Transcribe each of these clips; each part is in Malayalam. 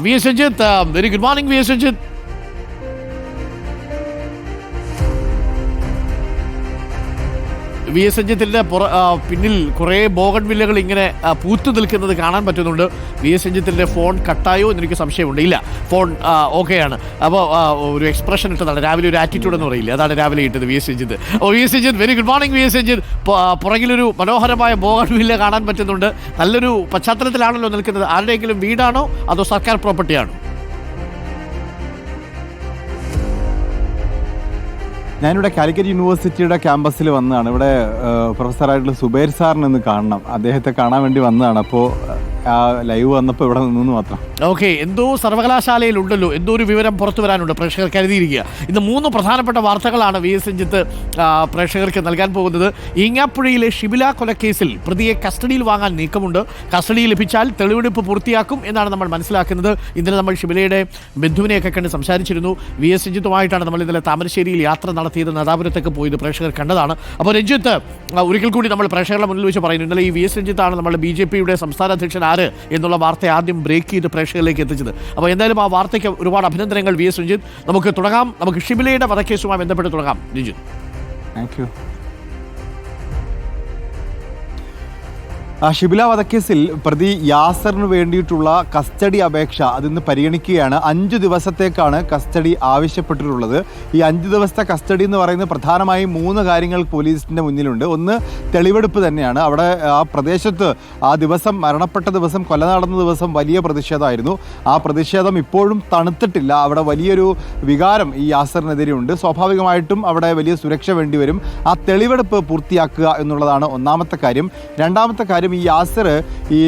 V.S. Uh, Sanjith, um, very good morning, V.S. Sanjith. V S രഞ്ജിത്തിൻ്റെ പുറ പിന്നിൽ കുറേ ബോഗൺ വില്ലകൾ ഇങ്ങനെ പൂത്തു നിൽക്കുന്നത് കാണാൻ പറ്റുന്നുണ്ട് വി എസ് രഞ്ജിത്തിൻ്റെ ഫോൺ കട്ടായോ എന്നെനിക്ക് സംശയമുണ്ട് ഇല്ല ഫോൺ ഓക്കെയാണ് അപ്പോൾ ഒരു എക്സ്പ്രഷൻ ഇട്ടതാണ് രാവിലെ ഒരു ആറ്റിറ്റ്യൂഡ് എന്ന് പറയില്ല അതാണ് രാവിലെ ഇട്ടത് വി എസ് രഞ്ജിത്ത് ഓ V S Ranjith very good morning V S Ranjith പുറകിലൊരു മനോഹരമായ ബോഗൺ വില്ല കാണാൻ പറ്റുന്നുണ്ട് നല്ലൊരു പശ്ചാത്തലത്തിലാണല്ലോ നിൽക്കുന്നത് ആരുടെയെങ്കിലും വീടാണോ അതോ സർക്കാർ പ്രോപ്പർട്ടിയാണോ ഞാനിവിടെ കാലിക്കറ്റ് യൂണിവേഴ്സിറ്റിയുടെ ക്യാമ്പസിൽ വന്നതാണ് ഇവിടെ പ്രൊഫസറായിട്ടുള്ള സുബൈർ സാറിനെ ഒന്ന് കാണണം അദ്ദേഹത്തെ കാണാൻ വേണ്ടി വന്നതാണ് അപ്പോൾ ആ ലൈവ് വന്നപ്പോൾ ഇവിടെ നിന്നു മാത്രം ഓക്കെ എന്തോ ഉണ്ടല്ലോ എന്തോ ഒരു വിവരം പുറത്തു വരാനുണ്ട് പ്രേക്ഷകർ കരുതിയിരിക്കുക ഇന്ന് മൂന്ന് പ്രധാനപ്പെട്ട വാർത്തകളാണ് വി എസ് രഞ്ജിത്ത് പ്രേക്ഷകർക്ക് നൽകാൻ പോകുന്നത് ഈങ്ങാപ്പുഴയിലെ ഷിബില കൊലക്കേസിൽ പ്രതിയെ കസ്റ്റഡിയിൽ വാങ്ങാൻ നീക്കമുണ്ട് കസ്റ്റഡി ലഭിച്ചാൽ തെളിവെടുപ്പ് പൂർത്തിയാക്കും എന്നാണ് നമ്മൾ മനസ്സിലാക്കുന്നത് ഇന്നലെ നമ്മൾ ഷിബിലയുടെ ബന്ധുവിനെയൊക്കെ കണ്ട് സംസാരിച്ചിരുന്നു വി എസ് രഞ്ജിത്തുമായിട്ടാണ് നമ്മൾ ഇന്നലെ താമരശ്ശേരിയിൽ യാത്ര നടത്തിയത് നദാപുരത്തേക്ക് പോയത് പ്രേക്ഷകർ കണ്ടതാണ് അപ്പോൾ രഞ്ജിത്ത് ഒരിക്കൽ കൂടി നമ്മൾ പ്രേക്ഷകരുടെ മുന്നിൽ വെച്ച് പറയുന്നു ഇന്നലെ ഈ വി എസ് രഞ്ജിത്താണ് നമ്മൾ ബി ജെ പിയുടെ സംസ്ഥാന അധ്യക്ഷൻ ആർ ആര് എന്നുള്ള വാർത്ത ആദ്യം ബ്രേക്ക് ചെയ്ത് പ്രേക്ഷകരിലേക്ക് എത്തിച്ചത് അപ്പോൾ എന്തായാലും ആ വാർത്തയ്ക്ക് ഒരുപാട് അഭിനന്ദനങ്ങൾ വി എസ് രഞ്ജിത്ത് നമുക്ക് തുടങ്ങാം നമുക്ക് ഷിമിലയുടെ വധക്കേസുമായി ബന്ധപ്പെട്ട് തുടങ്ങാം രഞ്ജിത്ത് താങ്ക് യു ഷിബില വധക്കേസിൽ പ്രതി യാസറിന് വേണ്ടിയിട്ടുള്ള കസ്റ്റഡി അപേക്ഷ അതിന്ന് പരിഗണിക്കുകയാണ് അഞ്ച് ദിവസത്തേക്കാണ് കസ്റ്റഡി ആവശ്യപ്പെട്ടിട്ടുള്ളത് ഈ അഞ്ച് ദിവസത്തെ കസ്റ്റഡി എന്ന് പറയുന്നത് പ്രധാനമായും മൂന്ന് കാര്യങ്ങൾ പോലീസിൻ്റെ മുന്നിലുണ്ട് ഒന്ന് തെളിവെടുപ്പ് തന്നെയാണ് അവിടെ ആ പ്രദേശത്ത് ആ ദിവസം മരണപ്പെട്ട ദിവസം കൊല നടന്ന ദിവസം വലിയ പ്രതിഷേധമായിരുന്നു ആ പ്രതിഷേധം ഇപ്പോഴും തണുത്തിട്ടില്ല അവിടെ വലിയൊരു വികാരം ഈ യാസറിനെതിരെ ഉണ്ട് സ്വാഭാവികമായിട്ടും അവിടെ വലിയ സുരക്ഷ വേണ്ടിവരും ആ തെളിവെടുപ്പ് പൂർത്തിയാക്കുക എന്നുള്ളതാണ് ഒന്നാമത്തെ കാര്യം രണ്ടാമത്തെ കാര്യം ഈ യാസർ ഈ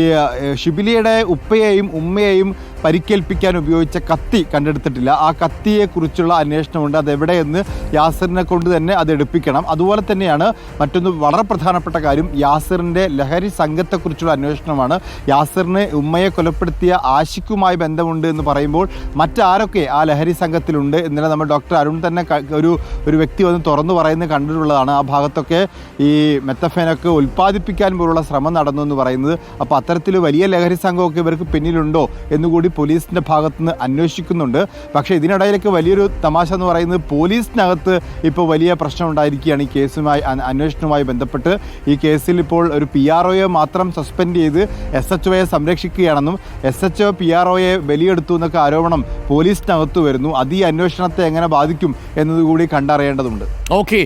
ഷിബിലിയുടെ ഉപ്പയെയും ഉമ്മയെയും പരിക്കേൽപ്പിക്കാൻ ഉപയോഗിച്ച കത്തി കണ്ടെടുത്തിട്ടില്ല ആ കത്തിയെക്കുറിച്ചുള്ള അന്വേഷണമുണ്ട് അതെവിടെയെന്ന് യാസറിനെ കൊണ്ട് തന്നെ അത് എടുപ്പിക്കണം അതുപോലെ തന്നെയാണ് മറ്റൊന്ന് വളരെ പ്രധാനപ്പെട്ട കാര്യം യാസിറിൻ്റെ ലഹരി സംഘത്തെക്കുറിച്ചുള്ള അന്വേഷണമാണ് യാസിറിനെ ഉമ്മയെ കൊലപ്പെടുത്തിയ ആശിക്കുമായി ബന്ധമുണ്ട് എന്ന് പറയുമ്പോൾ മറ്റാരൊക്കെ ആ ലഹരി സംഘത്തിലുണ്ട് ഇന്നലെ നമ്മൾ ഡോക്ടർ അരുൺ തന്നെ ഒരു ഒരു വ്യക്തി വന്ന് തുറന്നു പറയുന്നത് കണ്ടിട്ടുള്ളതാണ് ആ ഭാഗത്തൊക്കെ ഈ മെത്തഫേനൊക്കെ ഉൽപ്പാദിപ്പിക്കാൻ പോലുള്ള ശ്രമം നടന്നു എന്ന് പറയുന്നത് അപ്പോൾ അത്തരത്തിൽ വലിയ ലഹരി സംഘമൊക്കെ ഇവർക്ക് പിന്നിലുണ്ടോ എന്നുകൂടി പോലീസിൻ്റെ ഭാഗത്തുനിന്ന് അന്വേഷിക്കുന്നുണ്ട് പക്ഷേ ഇതിനിടയിലേക്ക് വലിയൊരു തമാശ എന്ന് പറയുന്നത് പോലീസിനകത്ത് ഇപ്പോൾ വലിയ പ്രശ്നം ഉണ്ടായിരിക്കുകയാണ് ഈ കേസുമായി അന്വേഷണവുമായി ബന്ധപ്പെട്ട് ഈ കേസിൽ ഇപ്പോൾ ഒരു പി ആർ ഒയെ മാത്രം സസ്പെൻഡ് ചെയ്ത് എസ് എച്ച് ഒയെ സംരക്ഷിക്കുകയാണെന്നും S H O P R ഒയെ ബലിയെടുത്തു എന്നൊക്കെ ആരോപണം പോലീസിനകത്ത് വരുന്നു അത് ഈ അന്വേഷണത്തെ എങ്ങനെ ബാധിക്കും എന്നതുകൂടി കണ്ടറിയേണ്ടതുണ്ട് ഓക്കെ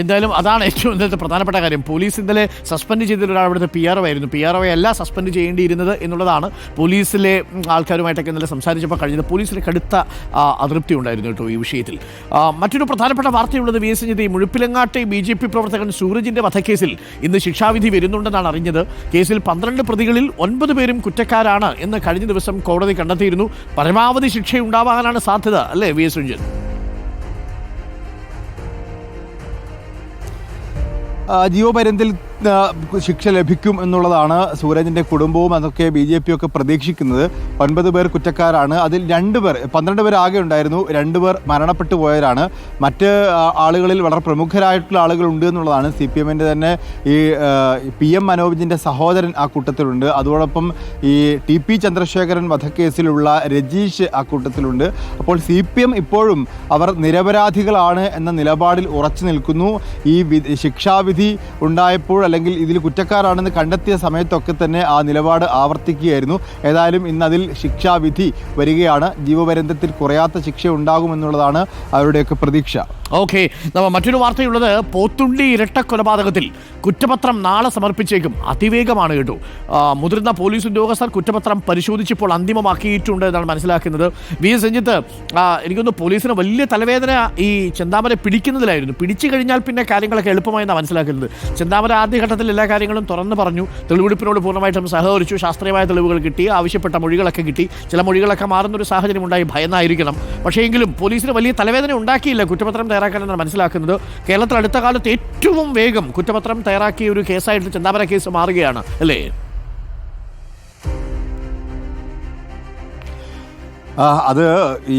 എന്തായാലും അതാണ് ഏറ്റവും ഇന്നത്തെ പ്രധാനപ്പെട്ട കാര്യം പോലീസ് ഇന്നലെ സസ്പെൻഡ് ചെയ്തിട്ടൊരാൾ അവിടുത്തെ പി ആർ ഒ ആയിരുന്നു പി ആർ ഒ അല്ല സസ്പെൻഡ് ചെയ്യേണ്ടിയിരുന്നത് എന്നുള്ളതാണ് പോലീസിലെ ആൾക്കാരുമായിട്ടൊക്കെ ഇന്നലെ സംസാരിച്ചപ്പോൾ കഴിഞ്ഞത് പോലീസിന് കടുത്ത അതൃപ്തി ഉണ്ടായിരുന്നു കേട്ടോ ഈ വിഷയത്തിൽ മറ്റൊരു പ്രധാനപ്പെട്ട വാർത്തയുള്ളത് വി എസ് അഞ്ഞിതി മുഴുപ്പിലങ്ങാട്ടെ ബി ജെ പി പ്രവർത്തകൻ സൂരജിൻ്റെ വധക്കേസിൽ ഇന്ന് ശിക്ഷാവിധി വരുന്നുണ്ടെന്നാണ് അറിഞ്ഞത് കേസിൽ പന്ത്രണ്ട് പ്രതികളിൽ ഒൻപത് പേരും കുറ്റക്കാരാണ് എന്ന് കഴിഞ്ഞ ദിവസം കോടതി കണ്ടെത്തിയിരുന്നു പരമാവധി ശിക്ഷയുണ്ടാവാനാണ് സാധ്യത അല്ലേ വി എസ് ജിയോ ജീവപര്യന്തിൽ ശിക്ഷ ലഭിക്കും എന്നുള്ളതാണ് സൂരജിൻ്റെ കുടുംബവും അതൊക്കെ ബി ജെ ഒക്കെ പ്രതീക്ഷിക്കുന്നത് ഒൻപത് പേർ കുറ്റക്കാരാണ് അതിൽ രണ്ട് പേർ പന്ത്രണ്ട് പേർ ആകെ ഉണ്ടായിരുന്നു രണ്ട് പേർ മരണപ്പെട്ടു പോയവരാണ് മറ്റ് ആളുകളിൽ വളരെ പ്രമുഖരായിട്ടുള്ള ആളുകളുണ്ട് എന്നുള്ളതാണ് സി പി എമ്മിൻ്റെ തന്നെ ഈ പി എം മനോജിൻ്റെ സഹോദരൻ ആ കൂട്ടത്തിലുണ്ട് അതോടൊപ്പം ഈ ടി പി ചന്ദ്രശേഖരൻ വധക്കേസിലുള്ള രജീഷ് ആ കൂട്ടത്തിലുണ്ട് അപ്പോൾ സി പി എം ഇപ്പോഴും അവർ നിരപരാധികളാണ് എന്ന നിലപാടിൽ ഉറച്ചു നിൽക്കുന്നു ഈ ശിക്ഷാവിധി ഉണ്ടായപ്പോൾ അല്ലെങ്കിൽ ഇതിൽ കുറ്റക്കാരാണെന്ന് കണ്ടെത്തിയ സമയത്തൊക്കെ തന്നെ ആ നിലപാട് ആവർത്തിക്കുകയായിരുന്നു ഏതായാലും ഇന്നതിൽ ശിക്ഷാവിധി വരികയാണ് ജീവപര്യന്തത്തിൽ കുറയാത്ത ശിക്ഷ ഉണ്ടാകുമെന്നുള്ളതാണ് അവരുടെയൊക്കെ പ്രതീക്ഷ ഓക്കെ നമ്മൾ മറ്റൊരു വാർത്തയുള്ളത് പോത്തുണ്ടി ഇരട്ട കൊലപാതകത്തിൽ കുറ്റപത്രം നാളെ സമർപ്പിച്ചേക്കും അതിവേഗമാണ് കേട്ടോ മുതിർന്ന പോലീസ് ഉദ്യോഗസ്ഥർ കുറ്റപത്രം പരിശോധിച്ചപ്പോൾ അന്തിമമാക്കിയിട്ടുണ്ട് എന്നാണ് മനസ്സിലാക്കുന്നത് വി എസ് രഞ്ജിത്ത് എനിക്കൊന്ന് പോലീസിന് വലിയ തലവേദന ഈ ചെന്താമര പിടിക്കുന്നതിലായിരുന്നു പിടിച്ചു കഴിഞ്ഞാൽ പിന്നെ കാര്യങ്ങളൊക്കെ എളുപ്പമായി എന്നാണ് മനസ്സിലാക്കുന്നത് ചെന്താമര ആദ്യ ആദ്യഘട്ടത്തിൽ എല്ലാ കാര്യങ്ങളും തുറന്നു പറഞ്ഞു തെളിവെടുപ്പിനോട് പൂർണ്ണമായിട്ടും സഹകരിച്ചു ശാസ്ത്രീയമായ തെളിവുകൾ കിട്ടി ആവശ്യപ്പെട്ട മൊഴികളൊക്കെ കിട്ടി ചില മൊഴികളൊക്കെ ഒരു സാഹചര്യം ഉണ്ടായി ഭയന്നായിരിക്കണം പക്ഷേ എങ്കിലും പോലീസിന് വലിയ തലവേദന ഉണ്ടാക്കിയില്ല കുറ്റപത്രം തയ്യാറാക്കാനെന്നാണ് മനസ്സിലാക്കുന്നത് കേരളത്തിൽ അടുത്ത കാലത്ത് ഏറ്റവും വേഗം കുറ്റപത്രം തയ്യാറാക്കിയ ഒരു കേസായിട്ട് ചെന്താമര കേസ് മാറുകയാണ് അല്ലേ അത് ഈ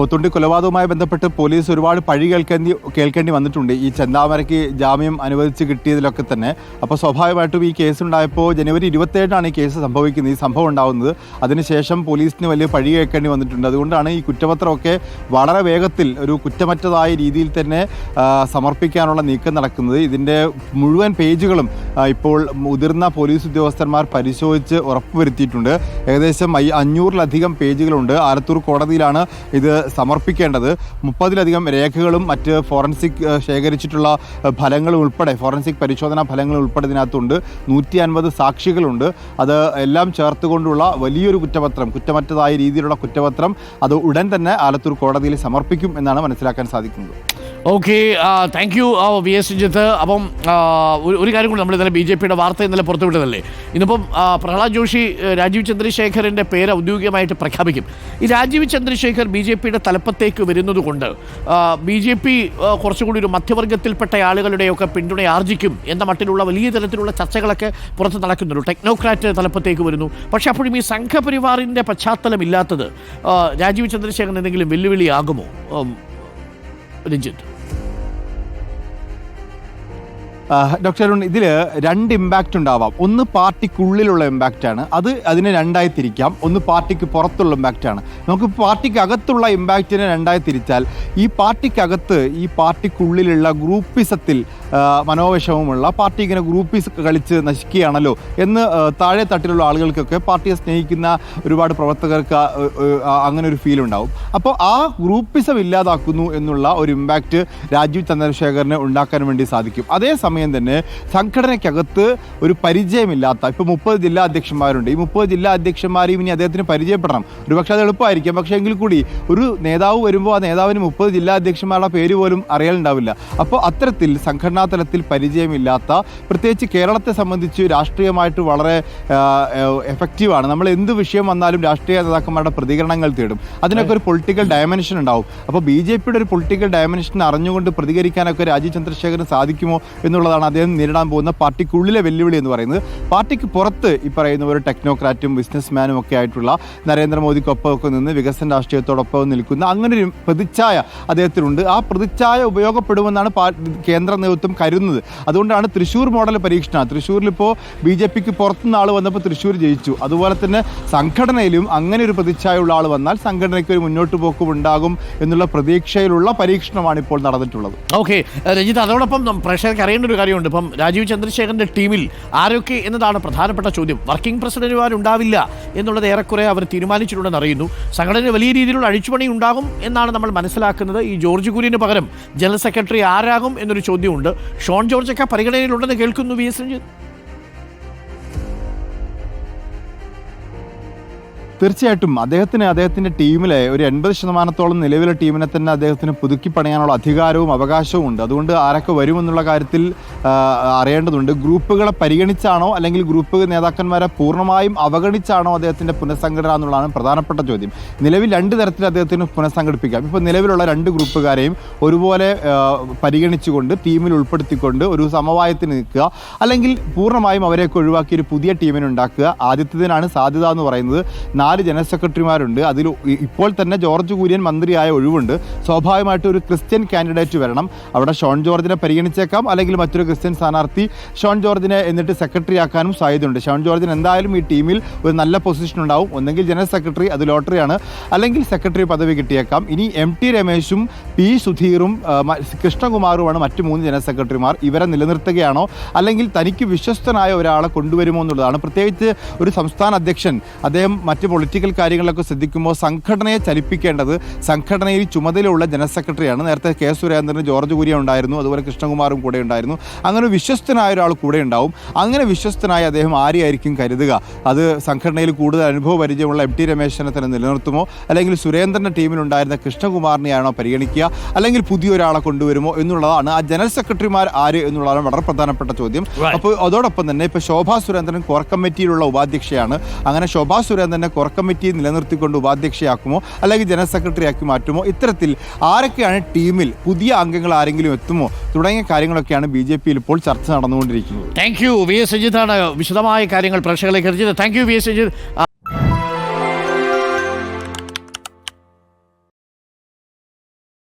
പോത്തുണ്ടി കൊലപാതകവുമായി ബന്ധപ്പെട്ട് പോലീസ് ഒരുപാട് പഴി കേൾക്കേണ്ടി കേൾക്കേണ്ടി വന്നിട്ടുണ്ട് ഈ ചെന്താമരയ്ക്ക് ജാമ്യം അനുവദിച്ച് കിട്ടിയതിലൊക്കെ തന്നെ അപ്പോൾ സ്വാഭാവികമായിട്ടും ഈ കേസ് ഉണ്ടായപ്പോൾ ജനുവരി ഇരുപത്തേഴിനാണ് ഈ കേസ് സംഭവിക്കുന്നത് ഈ സംഭവം ഉണ്ടാകുന്നത് അതിനുശേഷം പോലീസിന് വലിയ പഴി കേൾക്കേണ്ടി വന്നിട്ടുണ്ട് അതുകൊണ്ടാണ് ഈ കുറ്റപത്രമൊക്കെ വളരെ വേഗത്തിൽ ഒരു കുറ്റമറ്റതായ രീതിയിൽ തന്നെ സമർപ്പിക്കാനുള്ള നീക്കം നടക്കുന്നത് ഇതിൻ്റെ മുഴുവൻ പേജുകളും ഇപ്പോൾ മുതിർന്ന പോലീസ് ഉദ്യോഗസ്ഥന്മാർ പരിശോധിച്ച് ഉറപ്പുവരുത്തിയിട്ടുണ്ട് ഏകദേശം അഞ്ഞൂറിലധികം പേജുകളുണ്ട് ആലത്തൂർ കോടതിയിലാണ് ഇത് സമർപ്പിക്കേണ്ടത് മുപ്പതിലധികം രേഖകളും മറ്റ് ഫോറൻസിക് ശേഖരിച്ചിട്ടുള്ള ഫലങ്ങളും ഉൾപ്പെടെ ഫോറൻസിക് പരിശോധനാ ഫലങ്ങൾ ഉൾപ്പെടെ ഇതിനകത്തുണ്ട് നൂറ്റി അൻപത് സാക്ഷികളുണ്ട് അത് എല്ലാം ചേർത്തുകൊണ്ടുള്ള വലിയൊരു കുറ്റപത്രം കുറ്റമറ്റതായ രീതിയിലുള്ള കുറ്റപത്രം അത് ഉടൻ തന്നെ ആലത്തൂർ കോടതിയിൽ സമർപ്പിക്കും എന്നാണ് മനസ്സിലാക്കാൻ സാധിക്കുന്നത് okay thank you V S Sujith അപ്പം uh, ഒരു കാര്യം കൂടി നമ്മൾ ഇന്നലെ ബി ജെ പിയുടെ വാർത്ത ഇന്നലെ പുറത്തുവിട്ടതല്ലേ ഇന്നിപ്പം uh, പ്രഹ്ലാദ് ജോഷി uh, രാജീവ് ചന്ദ്രശേഖറിൻ്റെ പേര് ഔദ്യോഗികമായിട്ട് പ്രഖ്യാപിക്കും ഈ രാജീവ് ചന്ദ്രശേഖർ ബി ജെ പിയുടെ തലപ്പത്തേക്ക് വരുന്നതുകൊണ്ട് ബി ജെ പി കുറച്ചുകൂടി ഒരു മധ്യവർഗത്തിൽപ്പെട്ട ആളുകളുടെയൊക്കെ പിന്തുണ ആർജിക്കും എന്ന മട്ടിലുള്ള വലിയ തരത്തിലുള്ള ചർച്ചകളൊക്കെ പുറത്ത് നടക്കുന്നുള്ളൂ ടെക്നോക്രാറ്റ് തലപ്പത്തേക്ക് വരുന്നു പക്ഷേ അപ്പോഴും ഈ സംഘപരിവാറിൻ്റെ ഇല്ലാത്തത് രാജീവ് ചന്ദ്രശേഖരൻ എന്തെങ്കിലും വെല്ലുവിളിയാകുമോ um, general... ഡോക്ടർ അരുൺ ഇതിൽ രണ്ട് ഇമ്പാക്റ്റ് ഉണ്ടാവാം ഒന്ന് പാർട്ടിക്കുള്ളിലുള്ള ആണ് അത് അതിനെ രണ്ടായി തിരിക്കാം ഒന്ന് പാർട്ടിക്ക് പുറത്തുള്ള ആണ് നമുക്ക് പാർട്ടിക്ക് അകത്തുള്ള ഇമ്പാക്റ്റിനെ രണ്ടായി തിരിച്ചാൽ ഈ പാർട്ടിക്കകത്ത് ഈ പാർട്ടിക്കുള്ളിലുള്ള ഗ്രൂപ്പിസത്തിൽ മനോവിഷമമുള്ള പാർട്ടി ഇങ്ങനെ ഗ്രൂപ്പിസ് കളിച്ച് നശിക്കുകയാണല്ലോ എന്ന് താഴെ തട്ടിലുള്ള ആളുകൾക്കൊക്കെ പാർട്ടിയെ സ്നേഹിക്കുന്ന ഒരുപാട് പ്രവർത്തകർക്ക് അങ്ങനെ ഒരു ഫീൽ ഉണ്ടാവും അപ്പോൾ ആ ഗ്രൂപ്പിസം ഇല്ലാതാക്കുന്നു എന്നുള്ള ഒരു ഇമ്പാക്റ്റ് രാജീവ് ചന്ദ്രശേഖറിന് ഉണ്ടാക്കാൻ വേണ്ടി സാധിക്കും അതേസമയം സമയം തന്നെ സംഘടനയ്ക്കകത്ത് ഒരു പരിചയമില്ലാത്ത ഇപ്പോൾ മുപ്പത് ജില്ലാ അധ്യക്ഷന്മാരുണ്ട് ഈ മുപ്പത് ജില്ലാ അധ്യക്ഷന്മാരെയും ഇനി അദ്ദേഹത്തിന് പരിചയപ്പെടണം ഒരു പക്ഷേ അത് എളുപ്പമായിരിക്കും പക്ഷേ എങ്കിൽ കൂടി ഒരു നേതാവ് വരുമ്പോൾ ആ നേതാവിന് മുപ്പത് ജില്ലാ അധ്യക്ഷന്മാരുടെ പേര് പോലും അറിയാനുണ്ടാവില്ല അപ്പോൾ അത്തരത്തിൽ സംഘടനാ തലത്തിൽ പരിചയമില്ലാത്ത പ്രത്യേകിച്ച് കേരളത്തെ സംബന്ധിച്ച് രാഷ്ട്രീയമായിട്ട് വളരെ എഫക്റ്റീവാണ് നമ്മൾ എന്ത് വിഷയം വന്നാലും രാഷ്ട്രീയ നേതാക്കന്മാരുടെ പ്രതികരണങ്ങൾ തേടും അതിനൊക്കെ ഒരു പൊളിറ്റിക്കൽ ഡയമെൻഷൻ ഉണ്ടാവും അപ്പോൾ ബി ജെ പിയുടെ ഒരു പൊളിറ്റിക്കൽ ഡയമെൻഷൻ അറിഞ്ഞുകൊണ്ട് പ്രതികരിക്കാനൊക്കെ രാജീവ് ചന്ദ്രശേഖരന് സാധിക്കുമോ എന്നുള്ളത് എന്നുള്ളതാണ് അദ്ദേഹം നേരിടാൻ പോകുന്ന പാർട്ടിക്കുള്ളിലെ വെല്ലുവിളി എന്ന് പറയുന്നത് പാർട്ടിക്ക് പുറത്ത് ഈ പറയുന്ന ഒരു ടെക്നോക്രാറ്റും ബിസിനസ്മാനും ഒക്കെ ആയിട്ടുള്ള നരേന്ദ്രമോദിക്കൊപ്പമൊക്കെ നിന്ന് വികസന രാഷ്ട്രീയത്തോടൊപ്പം നിൽക്കുന്ന അങ്ങനെ ഒരു പ്രതിച്ഛായ അദ്ദേഹത്തിനുണ്ട് ആ പ്രതിച്ഛായ ഉപയോഗപ്പെടുമെന്നാണ് കേന്ദ്ര നേതൃത്വം കരുതുന്നത് അതുകൊണ്ടാണ് തൃശ്ശൂർ മോഡൽ പരീക്ഷണം തൃശ്ശൂരിൽ ഇപ്പോൾ ബി ജെ പിക്ക് പുറത്തുനിന്ന് ആൾ വന്നപ്പോൾ തൃശ്ശൂർ ജയിച്ചു അതുപോലെ തന്നെ സംഘടനയിലും അങ്ങനെ ഒരു ഉള്ള ആൾ വന്നാൽ സംഘടനയ്ക്ക് ഒരു മുന്നോട്ട് പോക്കും ഉണ്ടാകും എന്നുള്ള പ്രതീക്ഷയിലുള്ള പരീക്ഷണമാണ് ഇപ്പോൾ നടന്നിട്ടുള്ളത് ഓക്കെ രഞ്ജിത്ത് അതോടൊപ്പം പ്രേക്ഷകർക്ക് അറിയേണ്ട ഒരു കാര്യമുണ്ട് ഇപ്പം രാജീവ് ചന്ദ്രശേഖരൻ്റെ ടീമിൽ ആരൊക്കെ എന്നതാണ് പ്രധാനപ്പെട്ട ചോദ്യം വർക്കിംഗ് പ്രസിഡന്റുമാരുണ്ടാവില്ല എന്നുള്ളത് ഏറെക്കുറെ അവർ തീരുമാനിച്ചിട്ടുണ്ടെന്ന് അറിയുന്നു സംഘടന വലിയ രീതിയിലുള്ള അഴിച്ചുപണി ഉണ്ടാകും എന്നാണ് നമ്മൾ മനസ്സിലാക്കുന്നത് ഈ ജോർജ് കുര്യന് പകരം ജനറൽ സെക്രട്ടറി ആരാകും എന്നൊരു ചോദ്യമുണ്ട് ഷോൺ ജോർജൊക്കെ പരിഗണനയിലുണ്ടെന്ന് കേൾക്കുന്നു വി എസ് രഞ്ജിത്ത് തീർച്ചയായിട്ടും അദ്ദേഹത്തിന് അദ്ദേഹത്തിൻ്റെ ടീമിലെ ഒരു എൺപത് ശതമാനത്തോളം നിലവിലെ ടീമിനെ തന്നെ അദ്ദേഹത്തിന് പുതുക്കി അധികാരവും അവകാശവും ഉണ്ട് അതുകൊണ്ട് ആരൊക്കെ വരുമെന്നുള്ള കാര്യത്തിൽ അറിയേണ്ടതുണ്ട് ഗ്രൂപ്പുകളെ പരിഗണിച്ചാണോ അല്ലെങ്കിൽ ഗ്രൂപ്പ് നേതാക്കന്മാരെ പൂർണ്ണമായും അവഗണിച്ചാണോ അദ്ദേഹത്തിൻ്റെ പുനഃസംഘടന എന്നുള്ളതാണ് പ്രധാനപ്പെട്ട ചോദ്യം നിലവിൽ രണ്ട് തരത്തിൽ അദ്ദേഹത്തിന് പുനഃസംഘടിപ്പിക്കാം ഇപ്പോൾ നിലവിലുള്ള രണ്ട് ഗ്രൂപ്പുകാരെയും ഒരുപോലെ പരിഗണിച്ചുകൊണ്ട് ടീമിൽ ഉൾപ്പെടുത്തിക്കൊണ്ട് ഒരു സമവായത്തിന് നിൽക്കുക അല്ലെങ്കിൽ പൂർണ്ണമായും അവരെയൊക്കെ ഒഴിവാക്കി ഒരു പുതിയ ടീമിനുണ്ടാക്കുക ആദ്യത്തേതിനാണ് സാധ്യത എന്ന് പറയുന്നത് നാല് ജനറൽ സെക്രട്ടറിമാരുണ്ട് അതിൽ ഇപ്പോൾ തന്നെ ജോർജ് കുര്യൻ മന്ത്രിയായ ഒഴിവുണ്ട് സ്വാഭാവികമായിട്ട് ഒരു ക്രിസ്ത്യൻ കാൻഡിഡേറ്റ് വരണം അവിടെ ഷോൺ ജോർജിനെ പരിഗണിച്ചേക്കാം അല്ലെങ്കിൽ മറ്റൊരു ക്രിസ്ത്യൻ സ്ഥാനാർത്ഥി ഷോൺ ജോർജിനെ എന്നിട്ട് സെക്രട്ടറി ആക്കാനും സാധ്യതയുണ്ട് ഷോൺ ജോർജിന് എന്തായാലും ഈ ടീമിൽ ഒരു നല്ല പൊസിഷൻ ഉണ്ടാവും ഒന്നെങ്കിൽ ജനറൽ സെക്രട്ടറി അത് ലോട്ടറിയാണ് അല്ലെങ്കിൽ സെക്രട്ടറി പദവി കിട്ടിയേക്കാം ഇനി എം ടി രമേശും പി സുധീറും കൃഷ്ണകുമാറുമാണ് മറ്റു മൂന്ന് ജനറൽ സെക്രട്ടറിമാർ ഇവരെ നിലനിർത്തുകയാണോ അല്ലെങ്കിൽ തനിക്ക് വിശ്വസ്തനായ ഒരാളെ കൊണ്ടുവരുമോ എന്നുള്ളതാണ് പ്രത്യേകിച്ച് ഒരു സംസ്ഥാന അധ്യക്ഷൻ അദ്ദേഹം മറ്റു പൊളിറ്റിക്കൽ കാര്യങ്ങളൊക്കെ ശ്രദ്ധിക്കുമ്പോൾ സംഘടനയെ ചലിപ്പിക്കേണ്ടത് സംഘടനയിൽ ചുമതലയുള്ള ജനറൽ സെക്രട്ടറിയാണ് നേരത്തെ കെ സുരേന്ദ്രൻ ജോർജ് കുര്യ ഉണ്ടായിരുന്നു അതുപോലെ കൃഷ്ണകുമാറും കൂടെ ഉണ്ടായിരുന്നു അങ്ങനെ വിശ്വസ്തനായ ഒരാൾ കൂടെ ഉണ്ടാവും അങ്ങനെ വിശ്വസ്തനായ അദ്ദേഹം ആരെയായിരിക്കും കരുതുക അത് സംഘടനയിൽ കൂടുതൽ അനുഭവ പരിചയമുള്ള എം ടി രമേശനെ തന്നെ നിലനിർത്തുമോ അല്ലെങ്കിൽ സുരേന്ദ്രൻ്റെ ടീമിലുണ്ടായിരുന്ന കൃഷ്ണകുമാറിനെയാണോ പരിഗണിക്കുക അല്ലെങ്കിൽ പുതിയൊരാളെ കൊണ്ടുവരുമോ എന്നുള്ളതാണ് ആ ജനറൽ സെക്രട്ടറിമാർ ആര് എന്നുള്ളതാണ് വളരെ പ്രധാനപ്പെട്ട ചോദ്യം അപ്പോൾ അതോടൊപ്പം തന്നെ ഇപ്പോൾ ശോഭാ സുരേന്ദ്രൻ കോർ കമ്മിറ്റിയിലുള്ള ഉപാധ്യക്ഷയാണ് അങ്ങനെ ശോഭാ സുരേന്ദ്രനെ കോർ കമ്മിറ്റി നിലനിർത്തിക്കൊണ്ട് ഉപാധ്യക്ഷയാക്കുമോ അല്ലെങ്കിൽ ജനറൽ സെക്രട്ടറിയാക്കി മാറ്റുമോ ഇത്തരത്തിൽ ആരൊക്കെയാണ് ടീമിൽ പുതിയ അംഗങ്ങൾ ആരെങ്കിലും എത്തുമോ തുടങ്ങിയ കാര്യങ്ങളൊക്കെയാണ് ബി ജെ പിയിൽ ഇപ്പോൾ ചർച്ച നടന്നുകൊണ്ടിരിക്കുന്നത് താങ്ക് യു വി എസ് സജിത്താണ് വിശദമായ കാര്യങ്ങൾ പ്രേക്ഷകളെ കരുതിയത് thank you V S Sajith